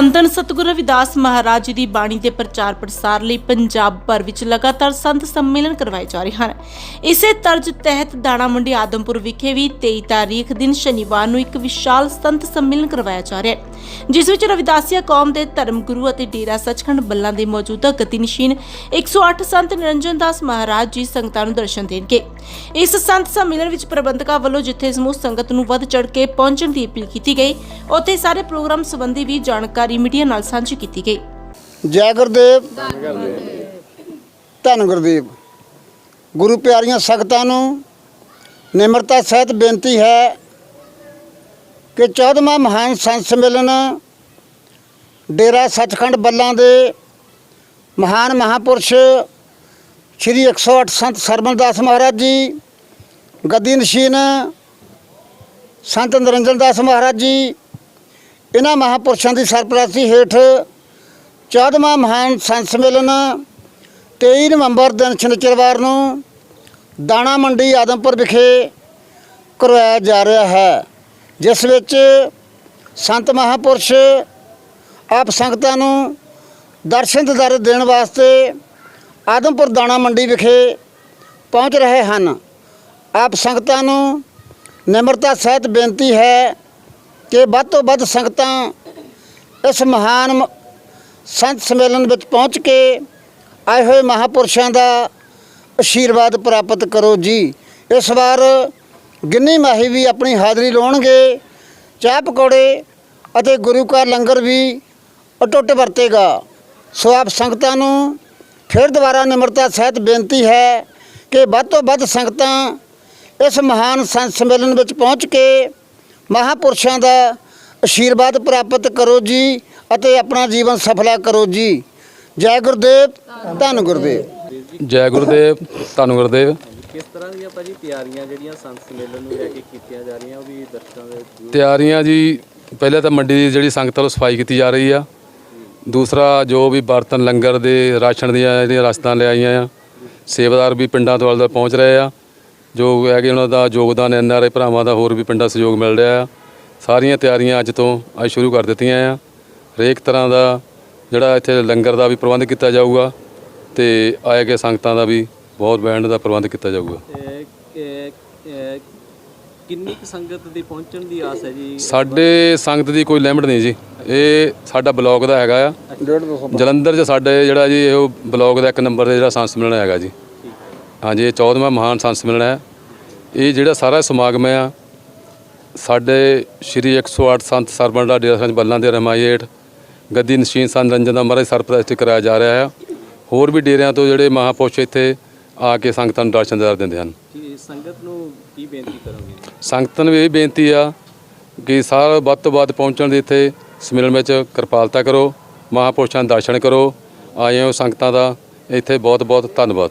ਧੰਨ ਧੰਨ ਸਤਿਗੁਰੂ ਰਵਿਦਾਸ ਮਹਾਰਾਜ ਜੀ ਦੀ ਬਾਣੀ ਦੇ ਪ੍ਰਚਾਰ ਪ੍ਰਸਾਰ ਲਈ ਪੰਜਾਬ ਭਰ ਵਿੱਚ ਲਗਾਤਾਰ ਸੰਤ ਸੰਮੇਲਨ ਕਰਵਾਏ ਜਾ ਰਹੇ ਹਨ। ਇਸੇ ਤਰਜ਼ ਤਹਿਤ ਦਾਣਾ ਮੰਡੀ ਆਦਮਪੁਰ ਵਿਖੇ ਵੀ 23 ਤਾਰੀਖ ਦਿਨ ਸ਼ਨੀਵਾਰ ਨੂੰ ਇੱਕ ਵਿਸ਼ਾਲ ਸੰਤ ਸੰਮੇਲਨ ਕਰਵਾਇਆ ਜਾ ਰਿਹਾ ਹੈ, ਜਿਸ ਵਿੱਚ ਰਵਿਦਾਸੀਆ ਕੌਮ ਦੇ ਧਰਮ ਗੁਰੂ ਅਤੇ ਡੇਰਾ ਸੱਚਖੰਡ ਬੱਲਾ ਦੇ ਮੌਜੂਦਾ ਗਤੀਨਸ਼ੀਨ 108 ਸੰਤ ਨਿਰੰਜਨ ਦਾਸ ਮਹਾਰਾਜ ਜੀ ਸੰਗਤਾਂ ਨੂੰ ਦਰਸ਼ਨ ਦੇਣਗੇ। ਇਸ ਸੰਤ ਸੰਮੇਲਨ ਵਿੱਚ ਪ੍ਰਬੰਧਕਾਂ ਵੱਲੋਂ ਜਿੱਥੇ ਸਮੂਹ ਸੰਗਤ ਨੂੰ ਵੱਧ ਚੜ ਕੇ ਪਹੁੰਚਣ ਦੀ ਅਪੀਲ ਕੀਤੀ ਗਈ, ਉੱਥੇ ਸਾਰੇ ਪ੍ਰੋਗਰਾਮ ਸੰਬੰਧੀ ਵੀ ਜਾਣਕਾਰੀ ਮੀਡੀਆ ਨਾਲ ਸਾਂਝੀ ਕੀਤੀ ਗਈ। ਜੈ ਗੁਰਦੇਵ। ਧੰਨ ਗੁਰਦੇਵ। ਗੁਰੂ ਪਿਆਰੀਆਂ ਸੰਗਤਾਂ ਨੂੰ ਨਿਮਰਤਾ ਸਹਿਤ ਬੇਨਤੀ ਹੈ ਕਿ 14ਵਾਂ ਮਹਾਨ ਸੰਤ ਸੰਮੇਲਨ ਡੇਰਾ ਸੱਚਖੰਡ ਬੱਲਾਂ ਦੇ ਮਹਾਨ ਮਹਾਪੁਰਸ਼ ਸ੍ਰੀ 108 ਸੰਤ ਸਰਬਨਦਾਸ ਮਹਾਰਾਜ ਜੀ, ਗੱਦੀ ਨਸ਼ੀਨ ਸੰਤ ਨਿਰੰਜਨ ਦਾਸ ਮਹਾਰਾਜ ਜੀ ਇਹਨਾਂ ਮਹਾਪੁਰਸ਼ਾਂ ਦੀ ਸਰਪ੍ਰਸਤੀ ਹੇਠ 14ਵਾਂ ਮਹਾਨ ਸੰਤ ਸੰਮੇਲਨ 23 ਨਵੰਬਰ ਦਿਨ ਸ਼ਨੀਚਰਵਾਰ ਨੂੰ ਦਾਣਾ ਮੰਡੀ ਆਦਮਪੁਰ ਵਿਖੇ ਕਰਵਾਇਆ ਜਾ ਰਿਹਾ ਹੈ, ਜਿਸ ਵਿੱਚ ਸੰਤ ਮਹਾਪੁਰਸ਼ ਆਪ ਸੰਗਤਾਂ ਨੂੰ ਦਰਸ਼ਨ ਦਿਦਾਰੇ ਦੇਣ ਵਾਸਤੇ ਆਦਮਪੁਰ ਦਾਣਾ ਮੰਡੀ ਵਿਖੇ ਪਹੁੰਚ ਰਹੇ ਹਨ। ਆਪ ਸੰਗਤਾਂ ਨੂੰ ਨਿਮਰਤਾ ਸਹਿਤ ਬੇਨਤੀ ਹੈ ਕਿ ਵੱਧ ਤੋਂ ਵੱਧ ਸੰਗਤਾਂ ਇਸ ਮਹਾਨ ਮ- ਸੰਤ ਸੰਮੇਲਨ ਵਿੱਚ ਪਹੁੰਚ ਕੇ ਆਏ ਹੋਏ ਮਹਾਪੁਰਸ਼ਾਂ ਦਾ ਆਸ਼ੀਰਵਾਦ ਪ੍ਰਾਪਤ ਕਰੋ ਜੀ। ਇਸ ਵਾਰ ਗਿੰਨੀ ਮਾਹੀ ਵੀ ਆਪਣੀ ਹਾਜ਼ਰੀ ਲਾਉਣਗੇ, ਚਾਹ ਪਕੌੜੇ ਅਤੇ ਗੁਰੂ ਕਾ ਲੰਗਰ ਵੀ ਅਟੁੱਟ ਵਰਤੇਗਾ। ਸੋ ਆਪ ਸੰਗਤਾਂ ਨੂੰ ਫਿਰ ਦੁਬਾਰਾ ਨਿਮਰਤਾ ਸਹਿਤ ਬੇਨਤੀ ਹੈ ਕਿ ਵੱਧ ਤੋਂ ਵੱਧ ਸੰਗਤਾਂ ਇਸ ਮਹਾਨ ਸੰਤ ਸੰਮੇਲਨ ਵਿੱਚ ਪਹੁੰਚ ਕੇ ਮਹਾਪੁਰਸ਼ਾਂ ਦਾ ਆਸ਼ੀਰਵਾਦ ਪ੍ਰਾਪਤ ਕਰੋ ਜੀ ਅਤੇ ਆਪਣਾ ਜੀਵਨ ਸਫਲਾ ਕਰੋ ਜੀ। ਜੈ ਗੁਰਦੇਵ ਧੰਨ ਗੁਰਦੇਵ। ਜੈ ਗੁਰਦੇਵ ਧੰਨ ਗੁਰਦੇਵ। ਕਿਸ ਤਰ੍ਹਾਂ ਦੀਆਂ ਭਾਜੀ ਤਿਆਰੀਆਂ ਜਿਹੜੀਆਂ ਸੰਤ ਸੰਮੇਲਨ ਨੂੰ ਲੈ ਕੇ ਕੀਤੀਆਂ ਜਾ ਰਹੀਆਂ ਉਹ ਵੀ ਦਰਸ਼ਕਾਂ ਦੇ ਤਿਆਰੀਆਂ ਜੀ ਪਹਿਲੇ ਤਾਂ ਮੰਡੀ ਦੀ ਜਿਹੜੀ ਸੰਗਤ ਵੱਲੋਂ ਸਫ਼ਾਈ ਕੀਤੀ ਜਾ ਰਹੀ ਆ। ਦੂਸਰਾ ਜੋ ਵੀ ਬਰਤਨ ਲੰਗਰ ਦੇ ਰਾਸ਼ਨ ਦੀਆਂ ਜਿਹੜੀਆਂ ਰਸਤਾਂ ਲਿਆਈਆਂ ਆ ਸੇਵਾਦਾਰ ਵੀ ਪਿੰਡਾਂ ਤੋਂ ਵੱਲ ਪਹੁੰਚ ਰਹੇ ਆ। ਜੋ ਹੈਗੇ ਉਹਨਾਂ ਦਾ ਯੋਗਦਾਨ ਐਨ ਆਰ ਆਈ ਭਰਾਵਾਂ ਦਾ ਹੋਰ ਵੀ ਪਿੰਡਾਂ ਸਹਿਯੋਗ ਮਿਲ ਰਿਹਾ ਆ ਸਾਰੀਆਂ ਤਿਆਰੀਆਂ ਅੱਜ ਤੋਂ ਅੱਜ ਸ਼ੁਰੂ ਕਰ ਦਿੱਤੀਆਂ ਆ। ਹਰੇਕ ਤਰ੍ਹਾਂ ਦਾ ਜਿਹੜਾ ਇੱਥੇ ਲੰਗਰ ਦਾ ਵੀ ਪ੍ਰਬੰਧ ਕੀਤਾ ਜਾਊਗਾ ਤੇ ਆਏ ਗਏ ਸੰਗਤਾਂ ਦਾ ਵੀ ਬਹੁਤ ਬੈਂਡ ਦਾ ਪ੍ਰਬੰਧ ਕੀਤਾ ਜਾਊਗਾ। ਕਿੰਨੀ ਕੁ ਸੰਗਤ ਦੀ ਪਹੁੰਚਣ ਦੀ ਆਸ ਹੈ ਜੀ? ਸਾਡੇ ਸੰਗਤ ਦੀ ਕੋਈ ਲਿਮਟ ਨਹੀਂ ਜੀ। ਇਹ ਸਾਡਾ ਬਲੌਗ ਦਾ ਹੈਗਾ ਆ। ਜਲੰਧਰ 'ਚ ਸਾਡੇ ਜਿਹੜਾ ਜੀ ਇਹ ਬਲੌਗ ਦਾ ਇੱਕ ਨੰਬਰ ਤੇ ਜਿਹੜਾ ਸੰਤ ਸੰਮੇਲਨ ਹੈਗਾ ਜੀ। ਹਾਂਜੀ ਇਹ 14ਵਾਂ ਮਹਾਨ ਸੰਤ ਸੰਮੇਲਨ ਹੈ। ਇਹ ਜਿਹੜਾ ਸਾਰਾ ਸਮਾਗਮ ਆ ਸਾਡੇ ਸ਼੍ਰੀ 108 ਸੰਤ ਸਰਬੰਡਾ ਡੇਰਾ ਸੰਤ ਬੱਲਾਂ ਦੇ ਹੇਠ ਗੱਦੀ ਨਸ਼ੀਨ ਸੰਤ ਰੰਜਨ ਦਾ ਮਹਾਰਾਜ ਸਰਪ੍ਰਸਤੀ ਕਰਾਇਆ ਜਾ ਰਿਹਾ ਹੈ। ਹੋਰ ਵੀ ਡੇਰਿਆਂ ਤੋਂ ਜਿਹੜੇ ਮਹਾਪੁਰਸ਼ ਇੱਥੇ ਆ ਕੇ ਸੰਗਤਾਂ ਨੂੰ ਦਰਸ਼ਨ ਦਿਦਾਰ ਦਿੰਦੇ ਹਨ। ਸੰਗਤ ਨੂੰ ਕੀ ਬੇਨਤੀ ਕਰੋਗੇ? ਸੰਗਤਾਂ ਨੂੰ ਵੀ ਇਹ ਬੇਨਤੀ ਆ ਕਿ ਸਾਰਾ ਵੱਧ ਤੋਂ ਵੱਧ ਪਹੁੰਚਣ ਦੀ ਇੱਥੇ ਸਮਿਲਨ ਵਿੱਚ ਕਿਰਪਾਲਤਾ ਕਰੋ ਮਹਾਪੁਰਸ਼ਾਂ ਦੇ ਦਰਸ਼ਨ ਕਰੋ ਆਏ ਹੋ ਸੰਗਤਾਂ ਦਾ ਇੱਥੇ ਬਹੁਤ ਬਹੁਤ ਧੰਨਵਾਦ।